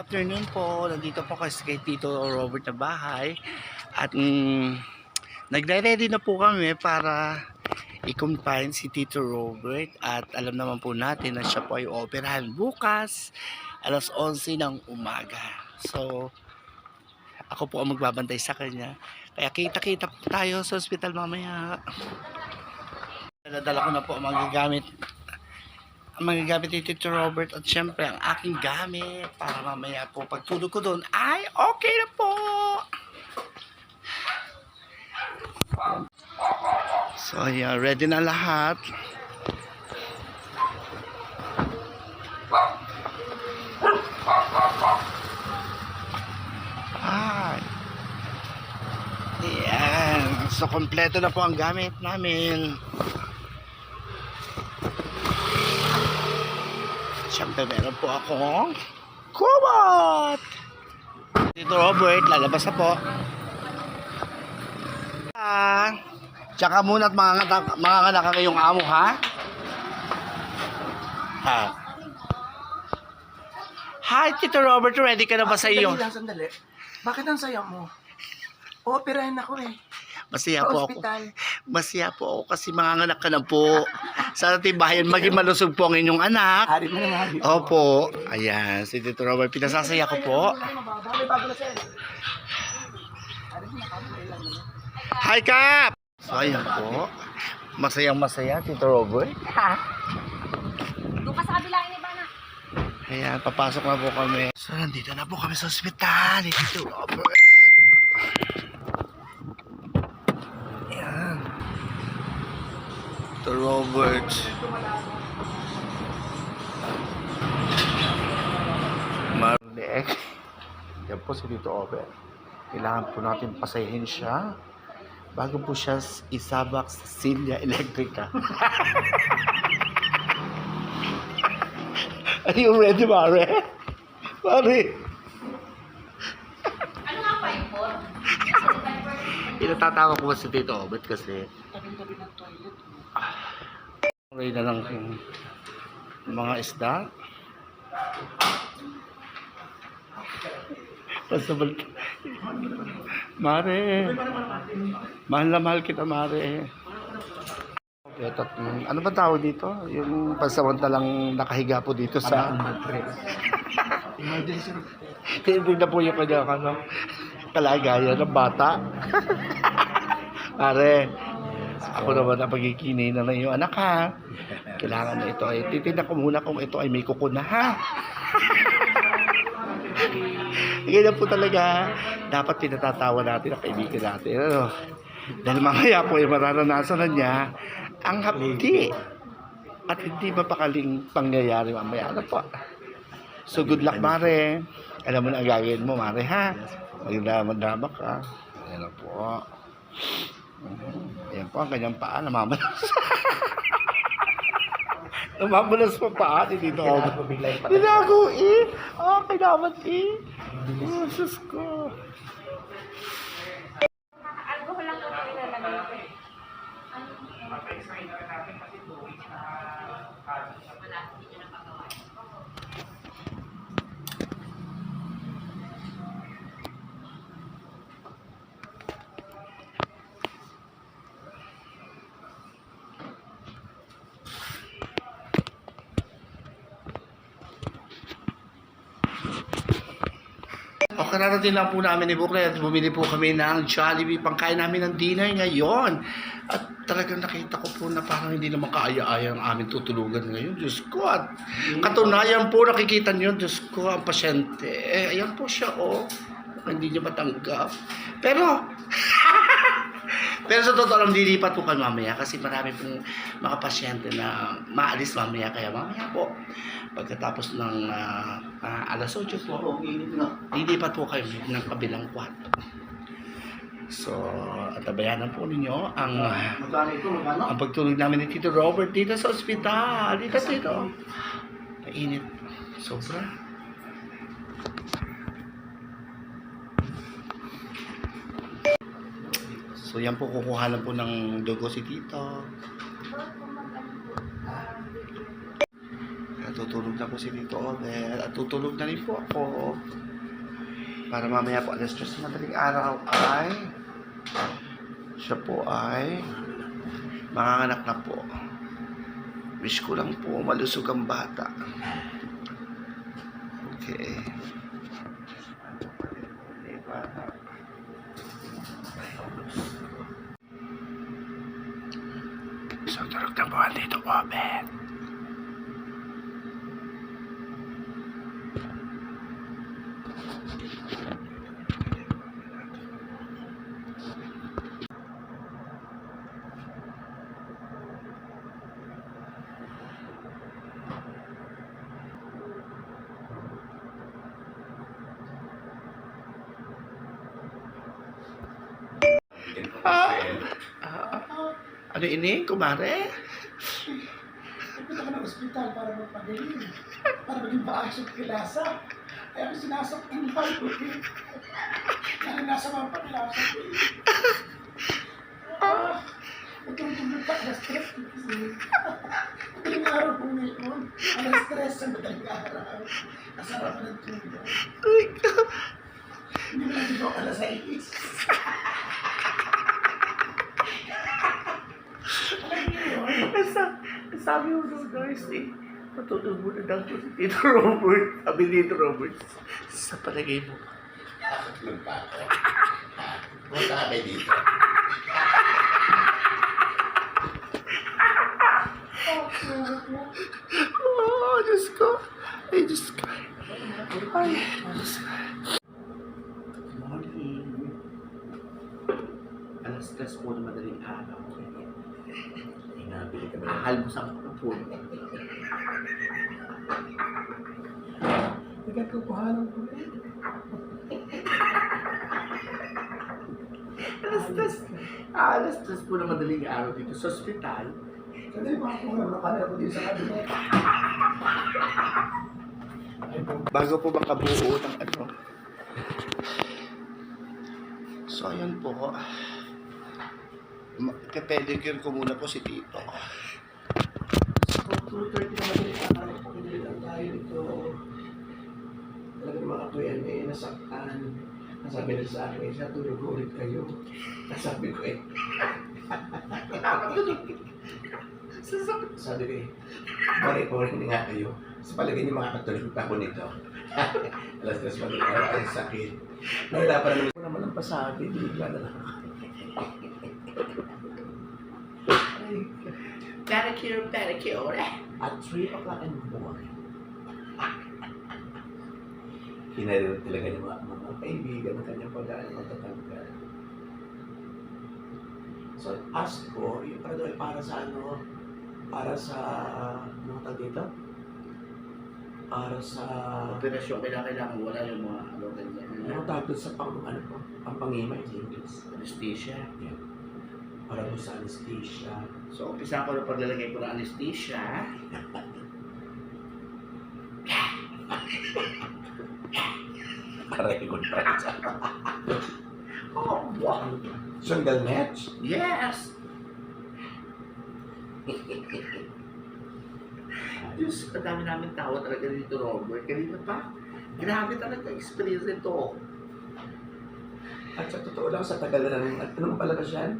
afternoon po. Nandito po kasi kay Tito Robert na bahay. At mm, nagre-ready na po kami para i-confine si Tito Robert. At alam naman po natin na siya po ay operahan bukas alas 11 ng umaga. So, ako po ang magbabantay sa kanya. Kaya kita-kita tayo sa ospital mamaya. Dala-dala ko na po ang magagamit magagamit ni Tito Robert at syempre ang aking gamit para mamaya po pagtulog ko doon ay okay na po. So yeah, ready na lahat. Ay. Yan. So, kompleto na po ang gamit namin. Siyempre, meron po akong kubot! Dito, Robert, lalabas na po. Ah, tsaka muna at mga, mga anak ang iyong amo, ha? Ha? Hi, Tito Robert, ready ka na ba sa iyo? Sandali lang, sandali. Bakit ang saya mo? Operahin ako eh. Masaya Sa po ako. Masaya po ako kasi manganganak ka na po. Sa ating bayan, maging malusog po ang inyong anak. Hari mo na hari. Opo. Ayan, si Tito Robert, pinasasaya ko po. Hi, Kap! So, ayan po. Masayang masaya, Tito Robert. Doon ka sa kabilang iba na. Ayan, papasok na po kami. So, nandito na po kami sa ospital, Tito Robert. Tito Robert. Marlek. Yan po si Tito Robert. Kailangan po natin pasahin siya bago po siya isabak sa Silya Electrica. Are you ready, Mare? Mare, Ano nga pa yung phone? inatatawa ko ba si Tito Obet kasi Ray na lang yung mga isda. Basta balik. Mare. Mahal na mahal kita, Mare. Ito, mm, ano ba tawag dito? Yung pansamantalang nakahiga po dito sa... Hindi na po yung kanya ano, kalagayan ng bata. Pare, ako naman ang pagkikinay na ng iyong anak ha. Kailangan na ito ay, titignan ko muna kung ito ay may kuko na ha. Ganyan po talaga. Dapat pinatatawa natin ang kaibigan natin. Ano? Dahil mamaya po ay mararanasan na niya ang hapdi. At hindi mapakaling pangyayari mamaya. Ano po? So good luck, Mare. Alam mo na ang gagawin mo, Mare, ha? Magdrama-drama ka. Ayan po. Mhm. Ayan po ang kanyang paa, namamalas. namamalas pa paa ni yung patay. Binago eh. Ah, kailangan eh. Oh, Diyos ko. Kararating lang po namin ni Bukle at bumili po kami ng Jollibee pangkain namin ng dinner ngayon. At talagang nakita ko po na parang hindi naman kaaya-aya ang aming tutulugan ngayon. Diyos ko. At katunayan po nakikita niyo, Diyos ko, ang pasyente. Eh, ayan po siya, oh. Hindi niya matanggap. Pero, pero sa totoo lang, lilipat po kami mamaya kasi marami pong mga pasyente na maalis mamaya. Kaya mamaya po, pagkatapos ng ah, ah, alas 8 po, lilipat po kayo ng kabilang kwarto. So, at tabayanan po ninyo ang? Magkano? ang pagtulog namin ni Tito Robert dito sa ospital. Dito, dito. Mainit. Sobra. So, yan po kukuha lang po ng dugo si Tito. Natutulog na po si Tito Omer at tutulog na rin po ako. Para mamaya po alas 3 na madaling araw ay siya po ay manganganak na po. Wish ko lang po malusog ang bata. Okay. So, tulog na po ang Tito Omer. Ah, ah, ano ini, kumare? Pupunta ka ng ospital para magpagaling. Para maging ang kilasa. Kaya ako sinasok ng lalo eh. Kaya nasa mga pakilasa ko eh. Ah, Matulog pa alas stress kasi. Madaling araw po ngayon. Alas stress sa madaling araw. Kasama pa ng tulog. Hindi mo lang ako alas 6. Alam niyo yun? Sa- sabi ko nung guys eh, matulog mo na daw si Tito Robert. Sabi ni Tito Robert, sa palagay mo, Tulog pa ako. Punta ka kayo dito. oh, Diyos ko. Ay, Diyos ko. Ay, Diyos ko. Morning. Alas tres po na madaling araw. Inabili ka ba? Ahalmusan ko na po. Nagkakukuhanan ko rin. Alas tres. Alas tres po na madaling araw dito sa ospital. Sandali makakuha ng kamera ko din sa kabinet. Po. Bago po makabuo ng ano. So, ayan po. Ma- Pe-pedicure ko muna po si Tito. So, 2.30 naman yung kakala ko. Pinili lang tayo dito. Talagang mga tuyan eh, nasaktan. Nasabi nila sa akin, siya tulog ulit kayo. Nasabi ko eh, sabi ko eh, bari ko rin nga kayo. Sa palagay niyo makakatulog pa ako nito. Alas tres mali araw ay sakit. Nahirapan naman ko naman ang pasabi, bigla na lang. Pedicure, pedicure. At 3 o'clock in the morning. Hinaril talaga ng mga, mga kaibigan ng kanyang pag-aaral matatanggal. So, ask ko, yung para daw ay para sa ano, para sa, ano tawag dito? Para sa, Operasyon kailangan wala yung mga ano ganyan. ano tawag doon sa pang, ano po, ang pangimay sa English. Anesthesia. Para doon sa anesthesia. So, umpisa ko na paglalagay ko ng anesthesia. Pareho na siya. Oh, wow. Sunggal match? Yes! Diyos, ang dami namin tawa talaga dito, Robert. Kanina pa, grabe talaga experience ito. At sa totoo lang, sa tagal na ng, at anong palabas yan?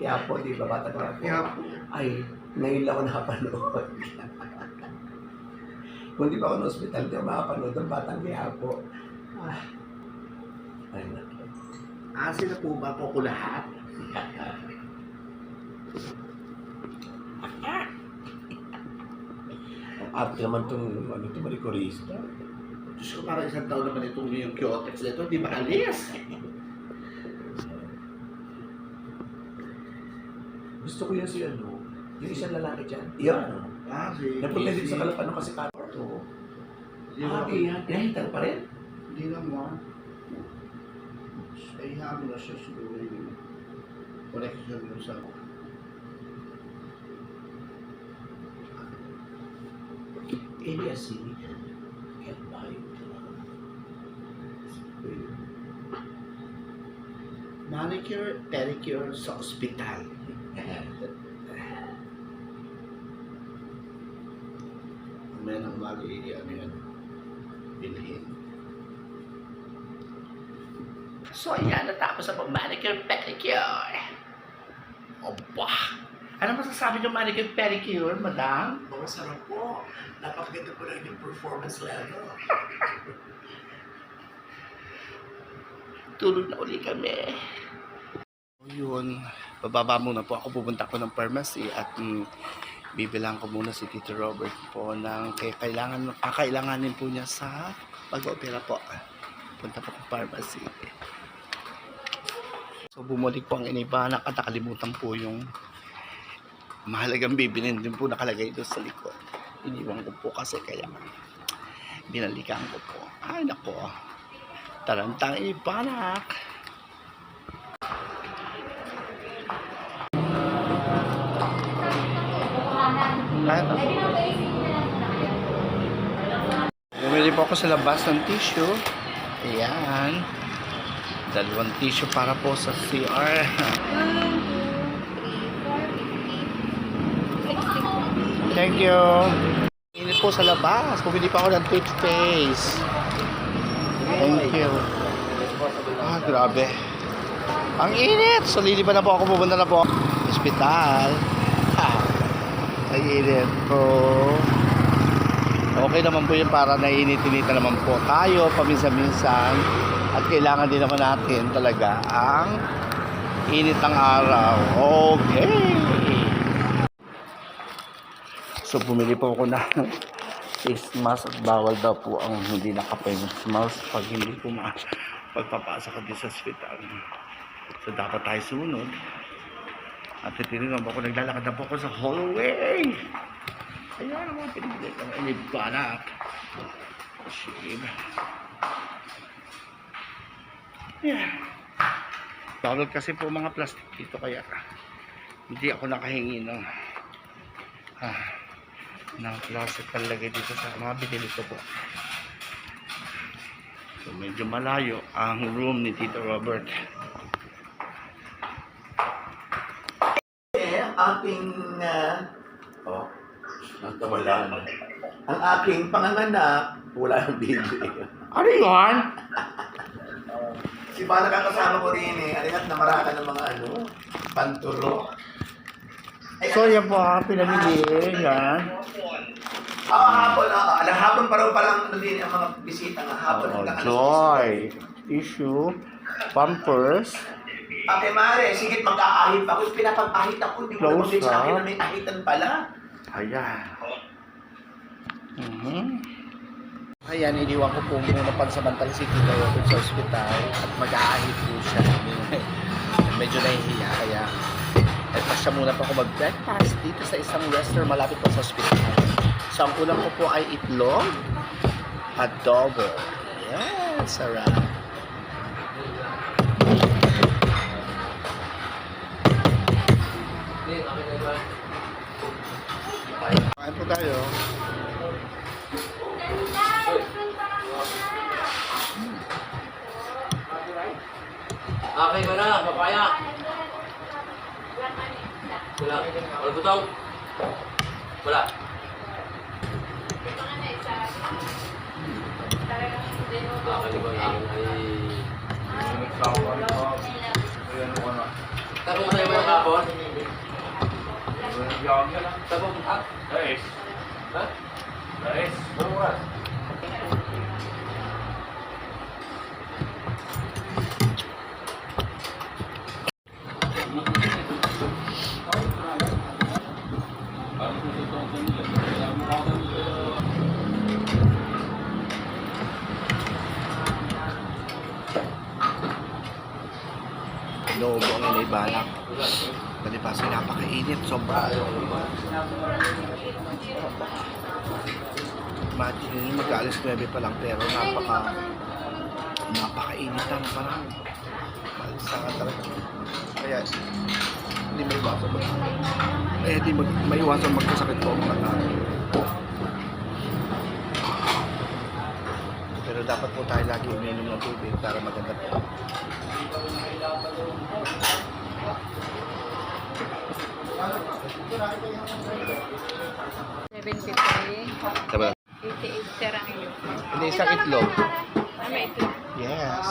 Kaya po, di ba, bata? Kaya po, Ay, ngayon lang ako nakapanood. Kung di pa ako ng ospital, di ako makapanood ng batang kaya po. Ah, ay, naku. asin na po ba po ko lahat? Arte naman itong, ano ito, marikorista. Diyos ko, parang isang taon naman itong yung Kyotex na ito, di ba alis? Gusto ko yan si ano, yung isang lalaki dyan. Ano? Ah, si Napunta din sa Kalapano kasi kato. Hindi Ah, iyan. Pinahitan pa rin. Hindi naman. Ay, hamo na siya siguro yung connection mo sa ABS-C. Can buy. manicure, pedicure sa ospital. Meron So, ayan, natapos na po manicure pedicure. Oba! Ano masasabi ng manicure pedicure, madam? Mga sarap po. Napakaganda po lang yung performance level. Tulog na uli kami. Yun, bababa muna po ako. Pupunta ko ng pharmacy at mm, bibilang ko muna si Tito Robert po ng kailangan, kakailanganin po niya sa pag-opera po. Punta po ng pharmacy. So bumalik po ang inibanak at nakalimutan po yung mahalagang bibilin din po nakalagay doon sa likod. Iniwan ko po kasi kaya binalikan ko po. Ay nako, tarantang ibanak. Bumili po ako sa labas ng tissue. Ayan. Dalawang tissue para po sa CR. Thank you. Init po sa labas. Bumili pa ako ng toothpaste. Thank you. Ah, grabe. Ang init. So, lilipan na po ako. Pupunta na po. Hospital. Ah, ang init po. Okay naman po yun para naiinit-init na naman po tayo paminsan-minsan. At kailangan din naman natin talaga ang init ng araw. Okay. So, bumili po ako ng face mask at bawal daw po ang hindi naka-face mask pag hindi ma pagpapasok ka din sa ospital. So, dapat tayo sunod. At titignan po ako, naglalakad na po ako sa hallway. Ayan ang mga pinili ko. Inibanak. Shib. Yeah. Bawal kasi po mga plastic dito kaya hindi ako nakahingi ng ah, ng plastic palagay dito sa mga binili ko po. So medyo malayo ang room ni Tito Robert. Eh, ang aking, ah, oh, wala na. Ang aking panganganak, wala ang video. Ano yun? Si Bana kakasama ko rin eh. Alingat na maraka ng mga ano, panturo. Ay, So yan po ang pinamili. Yan. Ah, hapon, ah, alam, hapon pa raw palang ano din ang mga bisita nga hapon. Oh, joy. Tissue. Pampers. Ate Mare, sige mag-aahit ako. Pinapag-ahit ako. Hindi ko naman Close din sa akin up. na may ahitan pala. Ayan. Mhm. Ayan, iniwan ko po muna pansamantala si Tito Robert sa ospital at mag-aahit po siya. Medyo nahihiya kaya at siya muna po ako mag-breakfast dito sa isang restaurant malapit po sa ospital. So, ang ulam ko po ay itlog, adobo. Ayan, sarap. Kain po tayo. Okay ba na? Papaya? Wala. Wala butong? Wala. Okay ba yan ay... Tapos sa'yo mo yung kapon? Tapos, ha? Ha? Anong oras? Sobra. Imagine nyo mag-aalis 9 pa lang pero napaka napakainit na parang malsa ka talaga. Kaya hindi may iwasan mag eh di mag, may iwasan magkasakit po ang mga. Pero dapat po tayo lagi uminom ng tubig para maganda po. Seven fifty. Diba? Eighty-eight sir ang iyo. Hindi isang itlog. Ah, may itlog. Yes.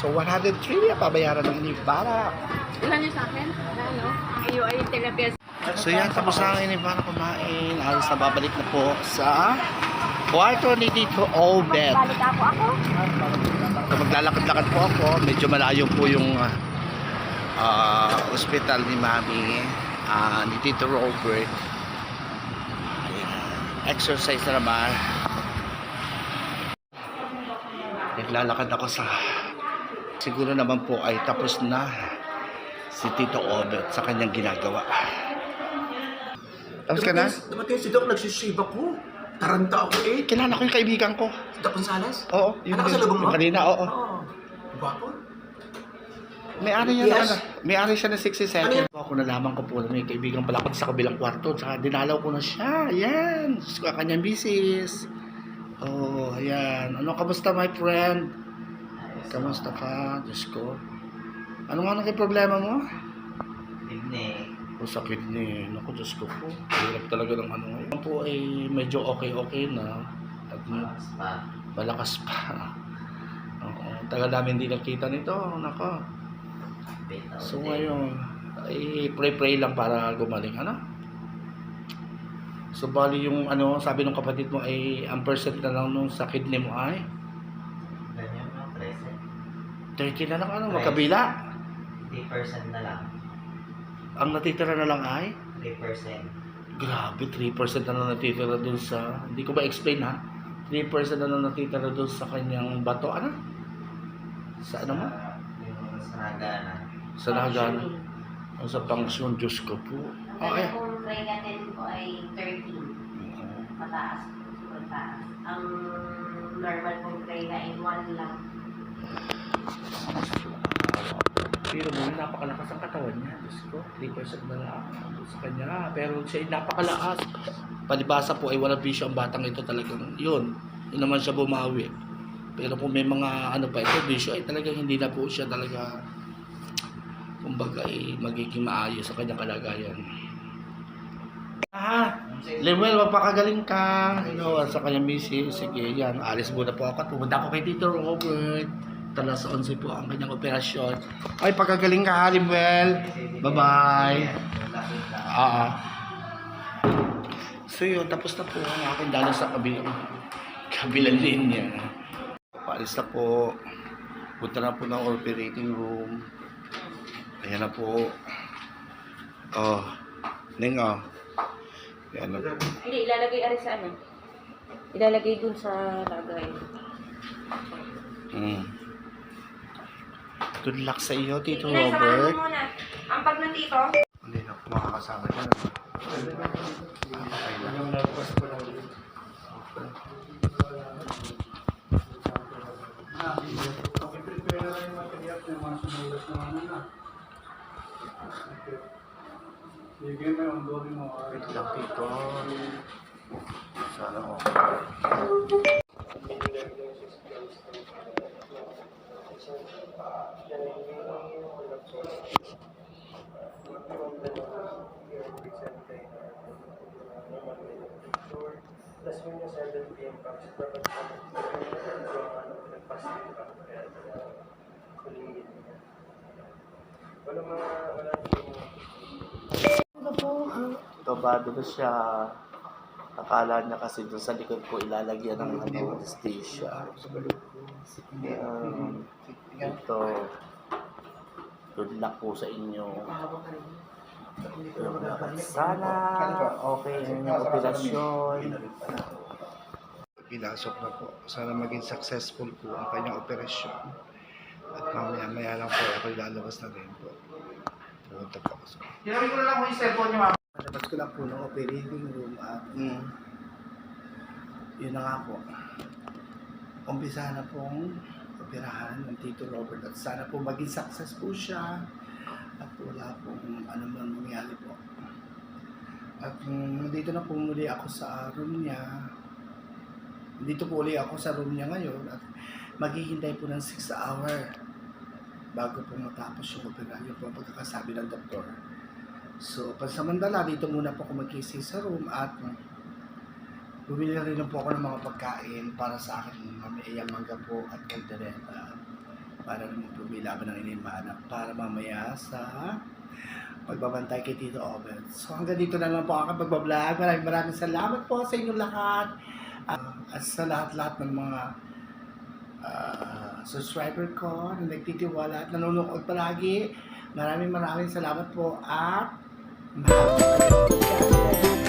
So, 103 na pabayaran ng Inibara. Ilan yung sa akin? Ano? Ayo ay tilapia. So, yan. Tapos na ang Inibara kumain. Alas na babalik na po sa kwarto ni Tito Obet. Balik ako ako. So, maglalakad-lakad po ako. Medyo malayo po yung ah, ah, hospital ni Mami, ah, ni Tito Robert. Ayan. Exercise na naman. Naglalakad ako sa... Siguro naman po ay tapos na si Tito Obet sa kanyang ginagawa. Tapos ka na? Dumating si Doc, nagsisave ako. Taranta ako eh. Kilala ko yung kaibigan ko. Si Doc Gonzales? Oo. Ano ka sa lubong mo? yung Kanina, oo. Oo. Gwapo. May ari niya Yes. na, may ari siya na 67. Ano yan? Ako nalaman ko po na may kaibigan pala ako sa kabilang kwarto. Tsaka dinalaw ko na siya. Ayan. Diyos ko, kanyang bisis. Oh, ayan. Ano, kamusta my friend? Kamusta ka? Diyos ko. Ano nga naging problema mo? Kidney. O sa kidney. Naku, Diyos ko po. Hirap talaga ng ano ngayon. Po ay medyo okay-okay na. At Malakas pa. malakas pa. Oo. Tagal namin hindi nakita nito. Nako. So ngayon, ay pray-pray lang para gumaling, ano? So bali yung ano, sabi ng kapatid mo ay ang percent na lang nung sa kidney mo ay Ganyan na, present. 30 na lang ano, magkabila. 3% na lang. Ang natitira na lang ay 3%. grabe 3% na lang natitira dun sa hindi ko ba explain ha? 3% na lang natitira dun sa kanyang bato ano? Sa ano mo? Sa- Yung sa Nagana. Sa nagan o sa pangsyon Diyos ko po. Okay. Kung creatinine ko ay 13, mataas, super taas. Ang normal kong creatinine ay 1 lang. Pero mo, napakalakas ang katawan niya. Diyos ko, 3% na lang sa kanya. Pero siya ay napakalakas. Palibasa po ay walang bisyo ang batang ito talagang yun. Yun naman siya bumawi. Pero kung may mga ano pa ito, bisyo ay talagang hindi na po siya talaga kumbaga ay magiging maayos sa kanyang kalagayan. Ah, Lemuel, magpakagaling ka. Ano, sa kanyang misis. Sige, yan. Alis muna po ako at pumunta ako kay Tito Robert. Talas 11 po ang kanyang operasyon. Ay, pagkagaling ka, Lemuel. Bye-bye. Ah. So yun, tapos na po ang aking dalo sa kabilang kabilang linya. Paalis na po. Punta na po ng operating room. Ayan na po. Oh. Ning, oh. Ayan na po. Hindi, ilalagay ari sa ano? Ilalagay dun sa lagay. Mm. Good luck sa iyo, Tito Inay, samahan Robert. mo muna. Ang pag nandito, Hindi na po makakasama dyan. Okay ठीक है मैं उन Kabado na siya. Akala niya kasi doon sa likod ko ilalagyan ng ano, anesthesia. Um, ito. Good luck po sa inyo. Sana okay inyong operasyon. Pinasok na po. Sana maging successful po ang kanyang operasyon. At mamaya maya lang po ako ilalabas na rin po. Po ako sa... Ginawin ko na lang mo yung cellphone niyo, ma'am. Palabas ko lang po ng operating room at mm, yun na nga po. Umpisa na pong operahan ng Tito Robert at sana po maging success po siya at wala pong ano man mangyari po. At mm, nandito na po muli ako sa room niya. Dito po uli ako sa room niya ngayon at maghihintay po ng 6 hour bago po matapos yung opera, yun po pagkakasabi ng doktor. So, pansamantala, dito muna po ako magkisi sa room at bumili rin po ako ng mga pagkain para sa akin mamayang mangga po at kandereta para naman po may ng inimanak para mamaya sa pagbabantay kay Tito Owen. So hanggang dito na lang po ako pagbablog. Maraming maraming salamat po sa inyong lahat ah, at sa lahat-lahat ng mga Ah, subscriber ko na nagtitiwala at nanonood palagi. Maraming maraming salamat po at mahal.